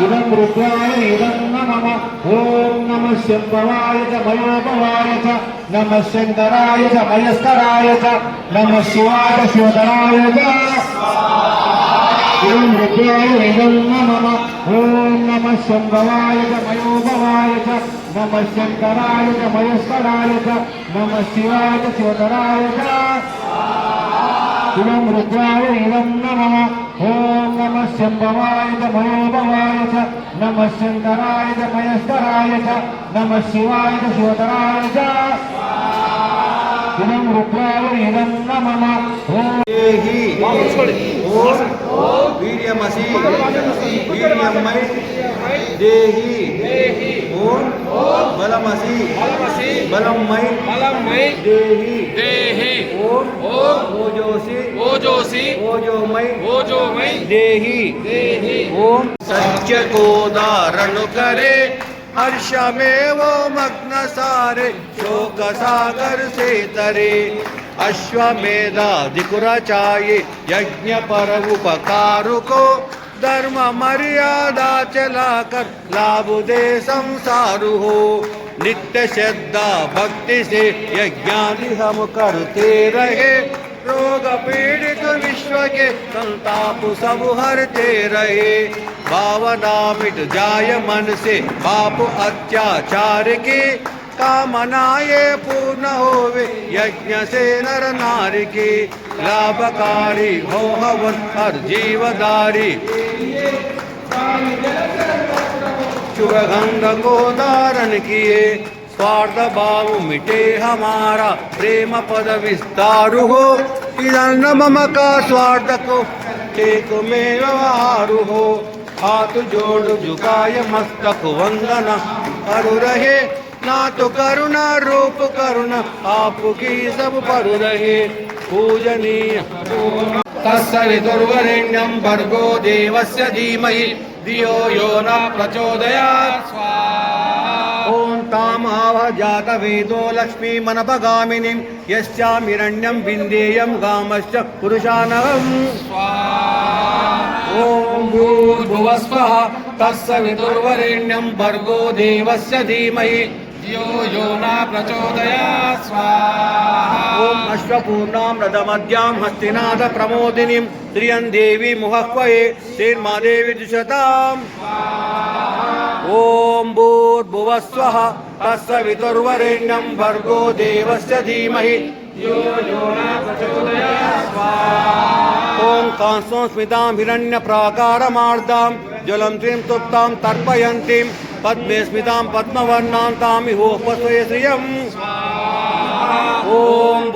इदं रुद्राय इदं नमः। ॐ नमः शम्भवाय च मयोभवाय च, नमः शङ्कराय च मयस्कराय च, नमः शिवाय च। शिवधराय च इदं रुद्राय इदं नमः। ॐ नमः शम्भवाय च मयोभवाय च, नमः शङ्कराय च मयस्कराय च, नमः शिवाय च शिवधराय च। इदं रुद्राय इदं नमः। ओम नमः शिवाय च भवाय च नमः शंकराय च च नमः शिवाय च शिवतराय च। इदं रुद्रावणीदं नमः। वीर्यमसि वीर्यम्मै देहि देहि ओम ओम बलमसि बलं मै देहि देहि। ओम। ओ ओ ओ जो मई ओ जो मई को धारण करे हर्ष में वो मग्न सारे शोक सागर से तरे अश्वमेधा दिकुराचाये यज्ञ पर उपकारु को धर्म मर्यादा चलाकर लाभ दे संसारु हो। नित्य श्रद्धा भक्ति से यज्ञादि हम करते रहे। रोग पीड़ित विश्व के संताप सब हरते रहे। भावना मिट जाय मन से पाप अत्याचार की। कामना ये पूर्ण होवे यज्ञ से नर नारी की। लाभकारी हो हवन हर जीवदारी। शुभ गंध को धारण किए, स्वार्थ भाव मिटे हमारा, प्रेम पद विस्तारु हो। इधर मम का स्वार्थ को एक में व्यवहारु हो। हाथ जोड़ झुकाय मस्तक वंदना, करु रहे। ना तो करुणा रूप करुणा, आपकी सब पर रहे। पूजनीय तस्य विदुर्वरेण्यं भर्गो देवस्य धीमहि। धियो यो न प्रचोदयात् ॐ तामाव जातवेदो लक्ष्मीमनपगामिनीं यस्यामिरण्यं विन्देयं गामश्च पुरुषानहम् ॐ भूर्भुवस्वः तस्य विदुर्वरेण्यं भर्गो देवस्य धीमहि। धियो यो न प्रचोदयात् स्वाहा ॐ अश्वपूर्णां रथमद्यां हस्तिनाथ प्रमोदिनीं श्रियं देवी मुहह्वये श्रीर्मादेवी दुशताम् ॐ तस्य वितुर्वरेण्यं भर्गो देवस्य धीमहि। ॐ कांसों स्मितां हिरण्यप्राकारमार्दां जलं त्रिं तुप्तां तर्पयन्तीं पद्मे स्मितां हो तामिहोपस्वये श्रिय ॐ